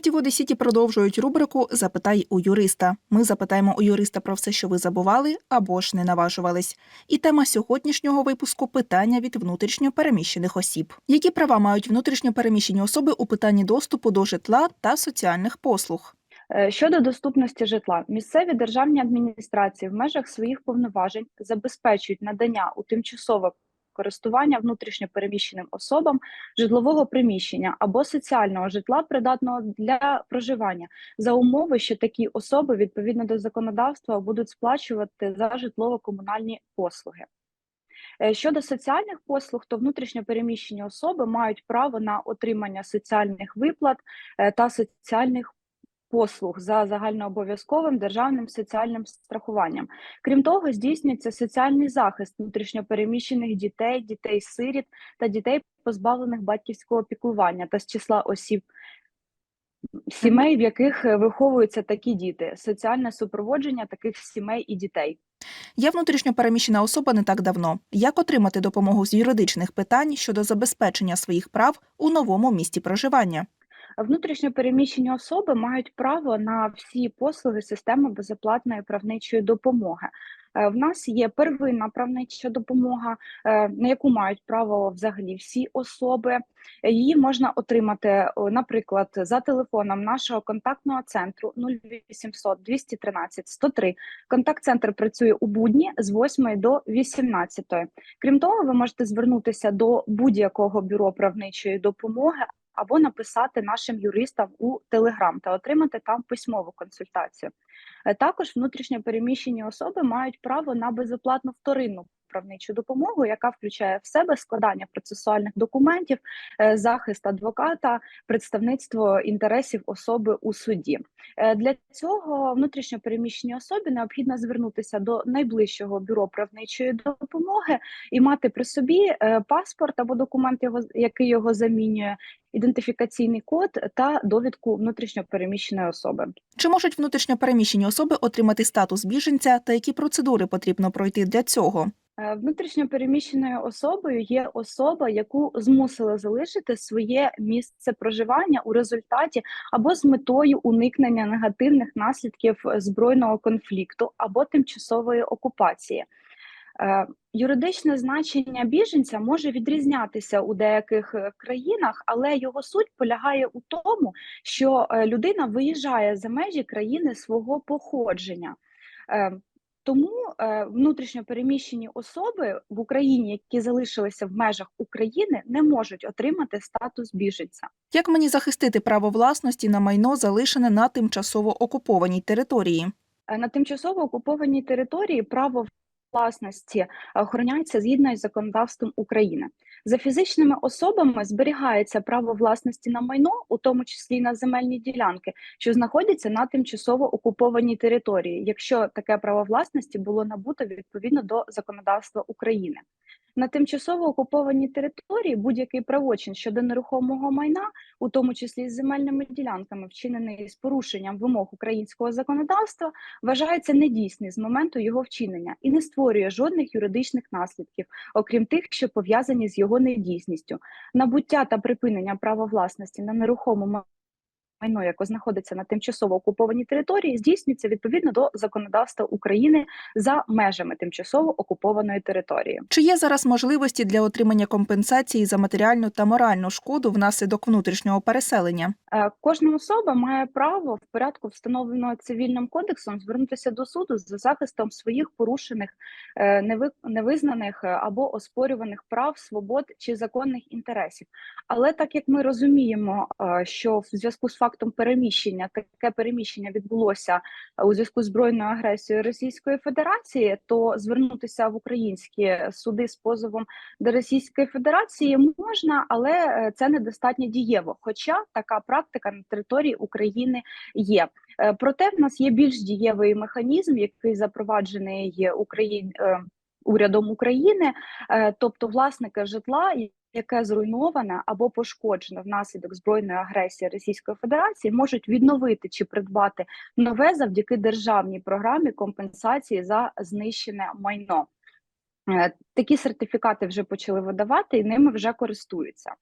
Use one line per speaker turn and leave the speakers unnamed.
Жовті води сіті продовжують рубрику Запитай у юриста. Ми запитаємо у юриста про все, що ви забували або ж не наважувались. І тема сьогоднішнього випуску питання від внутрішньо переміщених осіб. Які права мають внутрішньо переміщені особи у питанні доступу до житла та соціальних послуг?
Е, Щодо доступності житла, місцеві державні адміністрації в межах своїх повноважень забезпечують надання у тимчасове користування внутрішньо переміщеним особам житлового приміщення або соціального житла, придатного для проживання, за умови, що такі особи відповідно до законодавства будуть сплачувати за житлово-комунальні послуги. Е, Щодо соціальних послуг, то внутрішньо переміщені особи мають право на отримання соціальних виплат е, та соціальних послуг за загальнообов'язковим державним соціальним страхуванням. Крім того, здійснюється соціальний захист внутрішньопереміщених дітей, дітей-сиріт та дітей, позбавлених батьківського піклування та з числа осіб. Сімей, в яких е, виховуються такі діти, соціальне супроводження таких сімей і дітей.
Я внутрішньо переміщена особа не так давно. Як отримати допомогу з юридичних питань щодо забезпечення своїх прав у новому місті проживання?
Внутрішньо переміщені особи мають право на всі послуги системи безоплатної правничої допомоги. Е, В нас є первинна правнича допомога, е, на яку мають право взагалі всі особи. Її можна отримати, наприклад, за телефоном нашого контактного центру 0800 213 103. Контакт-центр працює у будні з 8 до 18. Крім того, ви можете звернутися до будь-якого бюро правничої допомоги або написати нашим юристам у Телеграм та отримати там письмову консультацію. Е, Також внутрішньо переміщені особи мають право на безоплатну вторинну правничу допомогу, яка включає в себе складання процесуальних документів, е, захист адвоката, представництво інтересів особи у суді. Е, Для цього внутрішньо переміщеній особі необхідно звернутися до найближчого бюро правничої допомоги і мати при собі е, паспорт або документ, який його замінює, ідентифікаційний код та довідку внутрішньо переміщеної особи.
Чи можуть внутрішньо переміщені особи отримати статус біженця та які процедури потрібно пройти для цього?
Е, Внутрішньо переміщеною особою є особа, яку змусили залишити своє місце проживання у результаті або з метою уникнення негативних наслідків збройного конфлікту або тимчасової окупації. Е, Юридичне значення біженця може відрізнятися у деяких е, країнах, але його суть полягає у тому, що людина виїжджає за межі країни свого походження. Тому е, внутрішньо переміщені особи в Україні, які залишилися в межах України, не можуть отримати статус біженця.
Як мені захистити право власності на майно, залишене на тимчасово окупованій території?
Е, На тимчасово окупованій території право власності охороняється згідно із законодавством України. За фізичними особами зберігається право власності на майно, у тому числі на земельні ділянки, що знаходяться на тимчасово окупованій території, якщо таке право власності було набуто відповідно до законодавства України. На тимчасово окупованій території будь-який правочин щодо нерухомого майна, у тому числі з земельними ділянками, вчинений з порушенням вимог українського законодавства, вважається недійсний з моменту його вчинення і не створює жодних юридичних наслідків, окрім тих, що пов'язані з його недійсністю. Набуття та припинення права власності на нерухоме ма- майно, яке знаходиться на тимчасово окупованій території, здійснюється відповідно до законодавства України за межами тимчасово окупованої території.
Чи є зараз можливості для отримання компенсації за матеріальну та моральну шкоду внаслідок внутрішнього переселення?
Е, Кожна особа має право в порядку, встановленого цивільним кодексом, звернутися до суду за захистом своїх порушених, е, невизнаних е, або оспорюваних прав, свобод чи законних інтересів. Але так як ми розуміємо, що в зв'язку з фактом переміщення таке переміщення відбулося е, у зв'язку з збройною агресією Російської Федерації, то звернутися в українські суди з позовом до Російської Федерації можна, але е, це недостатньо дієво. Хоча така практика на території України є. Е, Проте в нас є більш дієвий механізм, який запроваджений Україн урядом України, тобто власники житла. Яке зруйноване або пошкоджене внаслідок збройної агресії Російської Федерації, можуть відновити чи придбати нове завдяки державній програмі компенсації за знищене майно. Е, Такі сертифікати вже почали видавати і ними вже користуються.